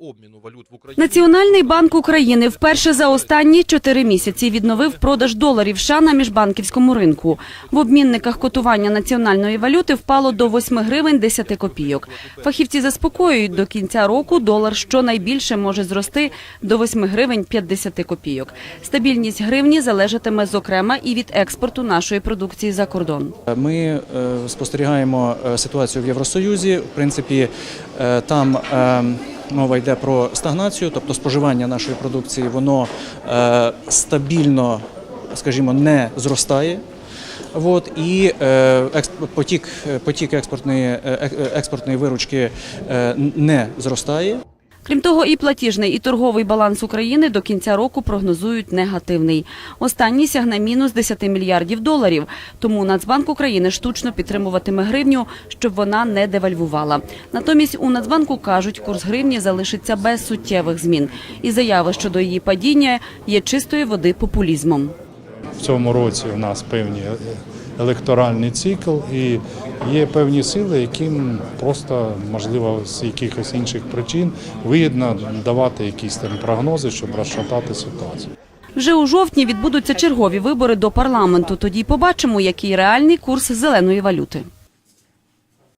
обміну валют в Україні. Національний банк України вперше за останні чотири місяці відновив продаж доларів США на міжбанківському ринку. В обмінниках котування національної валюти впало до 8 гривень 10 копійок. Фахівці заспокоюють, до кінця року долар щонайбільше може зрости до 8 гривень 50 копійок. Стабільність гривні залежатиме зокрема і від експорту нашої продукції за кордон. Ми е, спостерігаємо е, ситуацію в Євросоюзі. В принципі, е, там мова йде про стагнацію, тобто споживання нашої продукції, воно е, стабільно, скажімо, не зростає. От, і е, потік, потік експортної, е, е, експортної виручки е, не зростає. Крім того, і платіжний, і торговий баланс України до кінця року прогнозують негативний. Останній сягне мінус 10 мільярдів доларів. Тому Нацбанк України штучно підтримуватиме гривню, щоб вона не девальвувала. Натомість у Нацбанку кажуть, курс гривні залишиться без суттєвих змін. І заяви щодо її падіння є чистої води популізмом. В цьому році у нас певні електоральний цикл і є певні сили, яким просто можливо з якихось інших причин вигідно давати якісь там прогнози, щоб розшатати ситуацію. Вже у жовтні відбудуться чергові вибори до парламенту. Тоді побачимо, який реальний курс зеленої валюти.